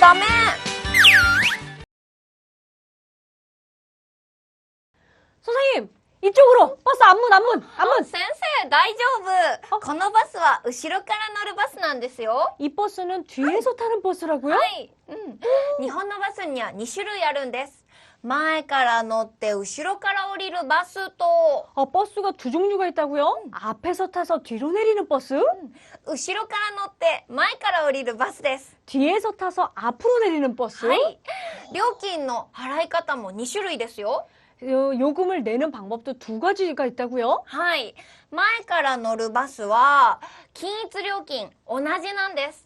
다음에 선생님, 이쪽으로! 버스 앞문, 앞문, 앞문! 先生大丈夫このバスは後ろから乗るバスなんですよ 이 버스는 뒤에서 타는 버스라고요? はい、うん、日本のバスには2種類あるんです 前から乗って後ろから降りるバスと 아, 버스가 두 종류가 있다고요? 앞에서 타서 뒤로 내리는 버스? 後ろから乗って前から降りるバスです 뒤에서 타서 앞으로 내리는 버스? はい料金の払い方も2種類ですよ 요, 요금을 내는 방법도 두 가지가 있다고요? はい前から乗るバスは均一料金同じなんです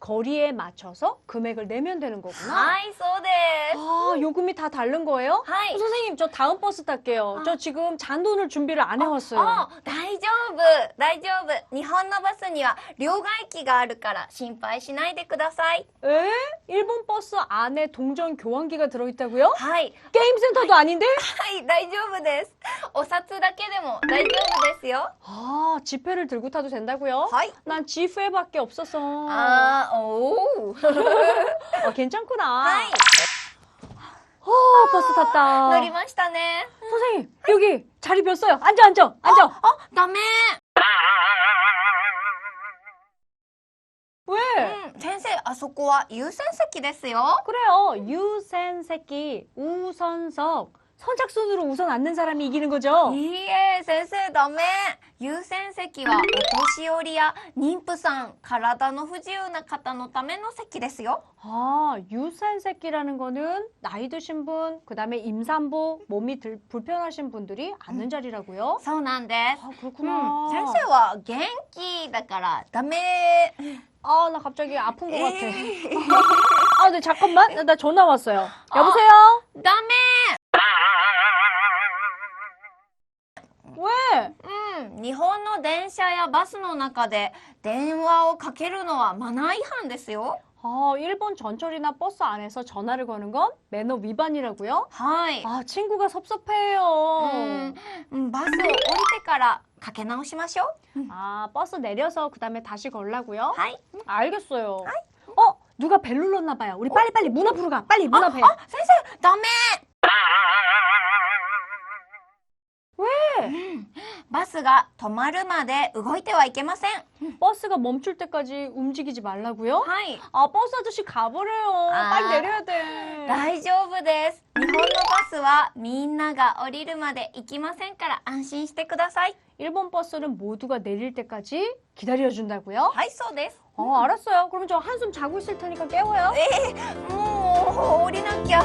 거리에 맞춰서 금액을 내면 되는 거구나. はいそうです 아, 요금이 다 다른 거예요? はい 어, 선생님, 저 다음 버스 탈게요. 아. 저 지금 잔돈을 준비를 안 해왔어요. あ大丈夫大丈夫日本のバスには両替機があるから心配しないでください 에? 일본 버스 안에 동전 교환기가 들어있다고요? はい、 게임 센터도 아닌데? はい、大丈夫ですお札だけでも大丈夫ですよ 아, 지폐를 들고 타도 된다고요? はい 난 지폐밖에 없어서. あー 오. 아, 괜찮구나. 하이. 오, 버스 탔다. 乗りましたね。 선생님, 여기 자리 비었어요. 앉아, 앉아, 앉아. 어, 다음에. 왜? うん、先生、あそこは優先席ですよ。 그래요. 유센 새끼, 우선석, 선착순으로 우선 앉는 사람이 이기는 거죠? いいえ先生ダメ優先席はお年寄りや妊婦さん体の不自由な方のための席ですよ 아, 유센 새끼라는 거는 나이 드신 분, 그 다음에 임산부, 몸이 들, 불편하신 분들이 앉는 자리라고요? そうなんです 아, うん 그렇구나. 先生は元気だからダメ 아, 나 갑자기 아픈 것 같아. えー 아, 네, 잠깐만. 나, 나 전화 왔어요. 여보세요? ダメ の電車やバスの中で電話をかけるのはマナー違反ですよ 아, 일본 전철이나 버스 안에서 전화를 거는 건 매너 위반이라고요? はい、 아, 친구가 섭섭해요. うんうんバスを降りてからかけ直しましょう 아, 버스 내려서 그 다음에 다시 걸라고요? はい 알겠어요. 어, 누가 벨 눌렀나 봐요. 우리 빨리 빨리 문 앞으로 가. 빨리 문 앞에. あ先生ダメ 왜? バスが止まるまで動いてはいけません 버스가 멈출 때까지 움직이지 말라고요? はい 아, 버스 아저씨 가버려요. 아. 빨리 내려야 돼. 大丈夫です日本のバスはみんなが降りるまで行きませんから安心してください 일본 버스는 모두가 내릴 때까지 기다려준다고요? はいそうです 어, 알았어요. 그러면 저 한숨 자고 있을 테니까 깨워요. えー、もう降りなきゃ